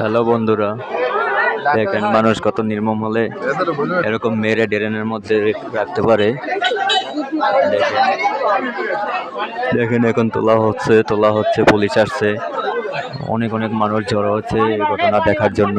Hello বন্ধুরা, দেখেন মানুষ কত নির্মম হলে এরকম মেরে ড্রেনের মধ্যে রাখতে পারে। দেখেন দেখেন এখন তোলা হচ্ছে তোলা হচ্ছে, পুলিশ আসছে। অনেক অনেক মানুষ জড়ো হচ্ছে এই ঘটনা দেখার জন্য।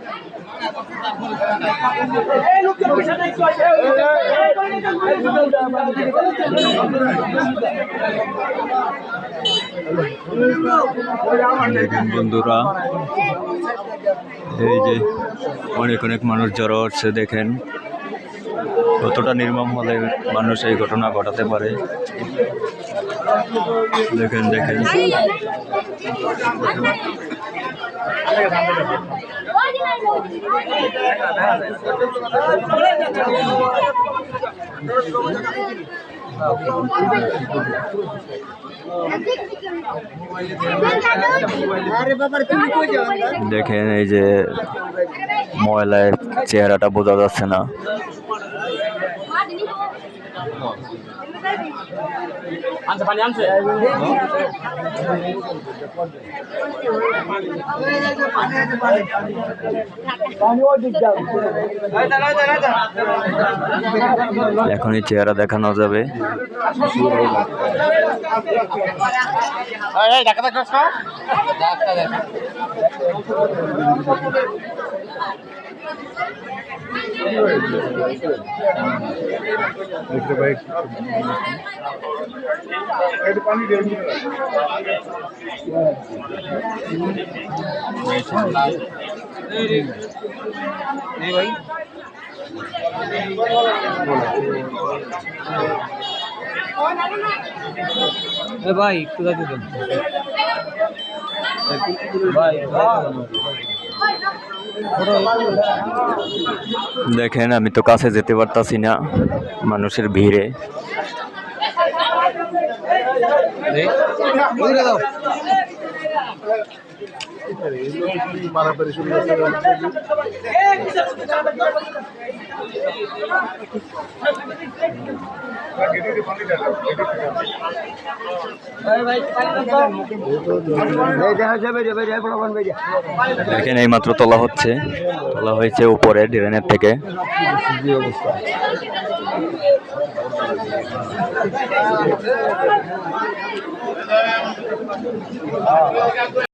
বন্ধুরা, এই যে অনেক অনেক মানুষ জড়ো হচ্ছে দেখেন। কতটা নির্মম হলে মানুষ এই ঘটনা ঘটাতে পারে। দেখেন দেখেন। দেখেন এই যে ময়লায় চেহারাটা বোঝা যাচ্ছে না। আনছে পানি আনছে? এখনই চেহারা দেখানো যাবে। ঢাকা ভাই একটু দেখে দেন। ভাই দেখেন আমি তো কাছে যেতে পারতাছি না মানুষের ভিড়ে। দেখেন এই মাত্র তোলা হচ্ছে। তোলা হয়েছে উপরে ড্রেনের থেকে।